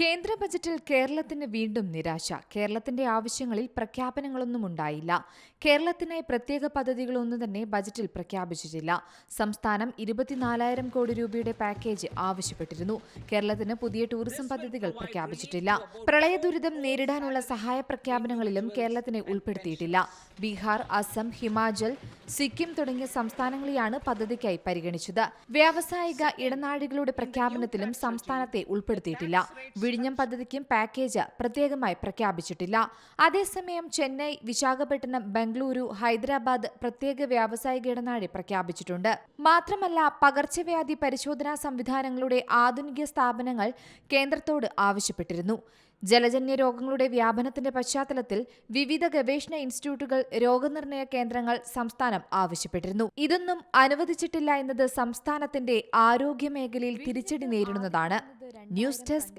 കേന്ദ്ര ബജറ്റിൽ കേരളത്തിന് വീണ്ടും നിരാശ. കേരളത്തിന്റെ ആവശ്യങ്ങളിൽ പ്രഖ്യാപനങ്ങളൊന്നും ഉണ്ടായില്ല. കേരളത്തിനായി പ്രത്യേക പദ്ധതികളൊന്നും തന്നെ ബജറ്റിൽ പ്രഖ്യാപിച്ചിട്ടില്ല. സംസ്ഥാനം ഇരുപത്തിനാലായിരം കോടി രൂപയുടെ പാക്കേജ് ആവശ്യപ്പെട്ടിരുന്നു. കേരളത്തിന് പുതിയ ടൂറിസം പദ്ധതികൾ പ്രഖ്യാപിച്ചിട്ടില്ല. പ്രളയ ദുരിതം നേരിടാനുള്ള സഹായ പ്രഖ്യാപനങ്ങളിലും കേരളത്തിനെ ഉൾപ്പെടുത്തിയിട്ടില്ല. ബീഹാർ അസം ഹിമാചൽ സിക്കിം തുടങ്ങിയ സംസ്ഥാനങ്ങളെയാണ് പദ്ധതിക്കായി പരിഗണിച്ചത്. വ്യാവസായിക ഇടനാഴികളുടെ പ്രഖ്യാപനത്തിലും സംസ്ഥാനത്തെ ഉൾപ്പെടുത്തിയിട്ടില്ല. വിഴിഞ്ഞം പദ്ധതിക്കും പാക്കേജ് പ്രത്യേകമായി പ്രഖ്യാപിച്ചിട്ടില്ല. അതേസമയം ചെന്നൈ വിശാഖപട്ടണം ബംഗളൂരു ഹൈദരാബാദ് പ്രത്യേക വ്യാവസായിക ഇടനാഴി പ്രഖ്യാപിച്ചിട്ടുണ്ട്. മാത്രമല്ല പകർച്ചവ്യാധി പരിശോധനാ സംവിധാനങ്ങളുടെ ആധുനിക സ്ഥാപനങ്ങൾ കേന്ദ്രത്തോട് ആവശ്യപ്പെട്ടിരുന്നു. ജലജന്യ രോഗങ്ങളുടെ വ്യാപനത്തിന്റെ പശ്ചാത്തലത്തിൽ വിവിധ ഗവേഷണ ഇൻസ്റ്റിറ്റ്യൂട്ടുകൾ രോഗനിർണയ കേന്ദ്രങ്ങൾ സംസ്ഥാനം ആവശ്യപ്പെട്ടിരുന്നു. ഇതൊന്നും അനുവദിച്ചിട്ടില്ല എന്നത് സംസ്ഥാനത്തിന്റെ ആരോഗ്യ മേഖലയിൽ തിരിച്ചടി നേരിടുന്നതാണ്. News desk